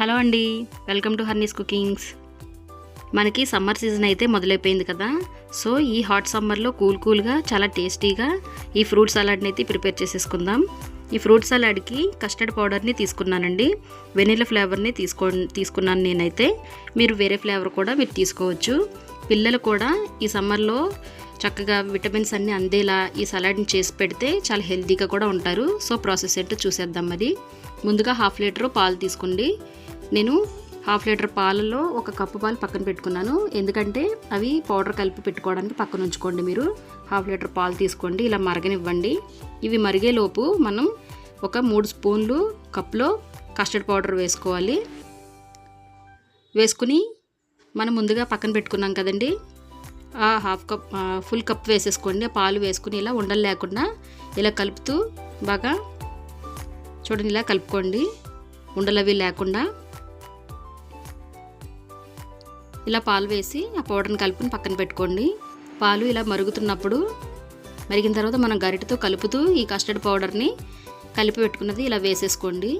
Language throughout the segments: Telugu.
హలో అండి వెల్కమ్ టు హర్నీస్ కుకింగ్స్. మనకి సమ్మర్ సీజన్ అయితే మొదలైపోయింది కదా సో ఈ హాట్ సమ్మర్లో కూల్ కూల్గా చాలా టేస్టీగా ఈ ఫ్రూట్ సలాడ్ని అయితే ప్రిపేర్ చేసేసుకుందాం. ఈ ఫ్రూట్ సలాడ్కి కస్టర్డ్ పౌడర్ని తీసుకున్నానండి వెనిలా ఫ్లేవర్ని తీసుకో తీసుకున్నాను నేనైతే. మీరు వేరే ఫ్లేవర్ కూడా మీరు తీసుకోవచ్చు. పిల్లలు కూడా ఈ సమ్మర్లో చక్కగా విటమిన్స్ అన్నీ అందేలా ఈ సలాడ్ని చేసి పెడితే చాలా హెల్తీగా కూడా ఉంటారు. సో ప్రాసెస్ ఏంటో చూసేద్దాం మరి. ముందుగా హాఫ్ లీటర్ పాలు తీసుకోండి. నేను హాఫ్ లీటర్ పాలలో ఒక కప్పు పాలు పక్కన పెట్టుకున్నాను. ఎందుకంటే అవి పౌడర్ కలిపి పెట్టుకోవడానికి పక్కన ఉంచుకోండి మీరు. హాఫ్ లీటర్ పాలు తీసుకోండి. ఇలా మరగనివ్వండి. ఇవి మరిగేలోపు మనం ఒక మూడు స్పూన్లు కప్లో కస్టర్డ్ పౌడర్ వేసుకోవాలి. వేసుకుని మనం ముందుగా పక్కన పెట్టుకున్నాం కదండి. హాఫ్ కప్ ఫుల్ కప్ వేసేసుకోండి. ఆ పాలు వేసుకుని ఇలా ఉండలు లేకుండా ఇలా కలుపుతూ బాగా చూడండి ఇలా కలుపుకోండి. ఉండలు అవి లేకుండా ఇలా పాలు వేసి ఆ పౌడర్ని కలుపుని పక్కన పెట్టుకోండి. పాలు ఇలా మరుగుతున్నప్పుడు మరిగిన తర్వాత మనం గరిటతో కలుపుతూ ఈ కస్టర్డ్ పౌడర్ని కలిపి పెట్టుకున్నది ఇలా వేసేసుకోండి.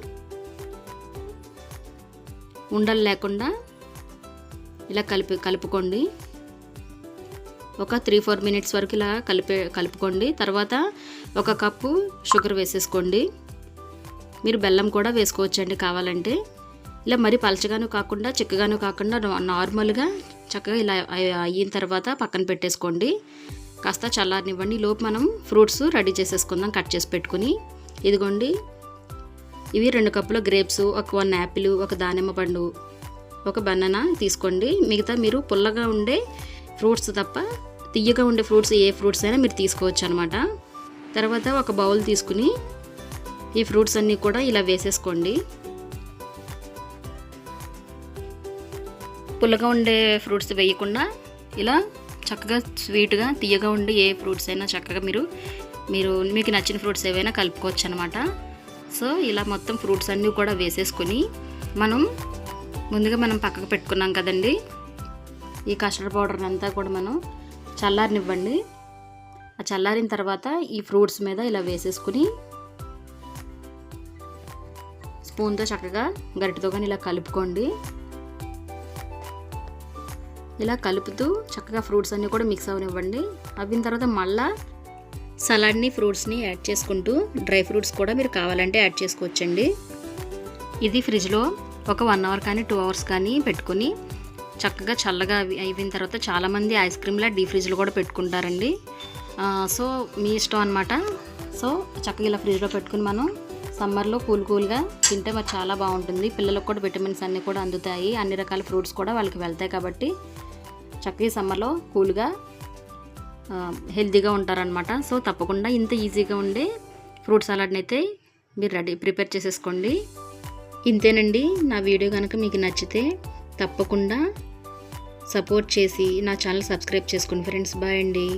ఉండలు లేకుండా ఇలా కలిపి కలుపుకోండి. ఒక త్రీ ఫోర్ మినిట్స్ వరకు ఇలా కలిపే కలుపుకోండి. తర్వాత ఒక కప్పు షుగర్ వేసేసుకోండి. మీరు బెల్లం కూడా వేసుకోవచ్చండి కావాలంటే. ఇలా మరీ పలచగాను కాకుండా చిక్కగాను కాకుండా నార్మల్గా చక్కగా ఇలా అయిన తర్వాత పక్కన పెట్టేసుకోండి. కాస్త చల్లారనివ్వండి. లోపు మనం ఫ్రూట్స్ రెడీ చేసేసుకుందాం కట్ చేసి పెట్టుకుని. ఇదిగోండి. ఇవి రెండు కప్పుల గ్రేప్స్ ఒక వన్ యాపిల్ ఒక దానిమ్మ పండు ఒక బనానా తీసుకోండి. మిగతా మీరు పుల్లగా ఉండే ఫ్రూట్స్ తప్ప తియ్యగా ఉండే ఫ్రూట్స్ ఏ ఫ్రూట్స్ అయినా మీరు తీసుకోవచ్చు అనమాట తర్వాత ఒక బౌల్ తీసుకుని ఈ ఫ్రూట్స్ అన్నీ కూడా ఇలా వేసేసుకోండి. పుల్లగా ఉండే ఫ్రూట్స్ వేయకుండా ఇలా చక్కగా స్వీట్గా తీయగా ఉండే ఏ ఫ్రూట్స్ అయినా చక్కగా మీరు మీరు మీకు నచ్చిన ఫ్రూట్స్ ఏవైనా కలుపుకోవచ్చు అనమాట సో ఇలా మొత్తం ఫ్రూట్స్ అన్నీ కూడా వేసేసుకొని మనం ముందుగా మనం పక్కకు పెట్టుకున్నాం కదండి. ఈ కస్టర్డ్ పౌడర్ అంతా కూడా మనం చల్లారనివ్వండి. ఆ చల్లారిన తర్వాత ఈ ఫ్రూట్స్ మీద ఇలా వేసేసుకుని స్పూన్తో చక్కగా గరిటతో కానీ ఇలా కలుపుకోండి. ఇలా కలుపుతూ చక్కగా ఫ్రూట్స్ అన్నీ కూడా మిక్స్ అవనివ్వండి. అవిన తర్వాత మళ్ళా సలాడ్ని ఫ్రూట్స్ని యాడ్ చేసుకుంటూ డ్రై ఫ్రూట్స్ కూడా మీరు కావాలంటే యాడ్ చేసుకోవచ్చండి. ఇది ఫ్రిడ్జ్లో ఒక వన్ అవర్ కానీ టూ అవర్స్ కానీ పెట్టుకుని చక్కగా చల్లగా అయిపోయిన తర్వాత చాలామంది ఐస్ క్రీమ్లా డీ ఫ్రిడ్జ్లో కూడా పెట్టుకుంటారండి. సో మీ ఇష్టం అనమాట సో చక్కగా ఇలా ఫ్రిడ్జ్లో పెట్టుకుని మనం సమ్మర్లో కూల్ కూల్గా తింటే మరి చాలా బాగుంటుంది. పిల్లలకు కూడా విటమిన్స్ అన్నీ కూడా అందుతాయి. అన్ని రకాల ఫ్రూట్స్ కూడా వాళ్ళకి వెళ్తాయి కాబట్టి చక్కగా సమ్మర్లో కూల్గా హెల్తీగా ఉంటారనమాట సో తప్పకుండా ఇంత ఈజీగా ఉండే ఫ్రూట్ సలాడ్ని అయితే మీరు రెడీ ప్రిపేర్ చేసేసుకోండి. ఇంతేనండి. నా వీడియో కనుక మీకు నచ్చితే తప్పకుండా సపోర్ట్ చేసి నా ఛానల్ సబ్స్క్రైబ్ చేసుకోండి ఫ్రెండ్స్ బాయ్ అండి.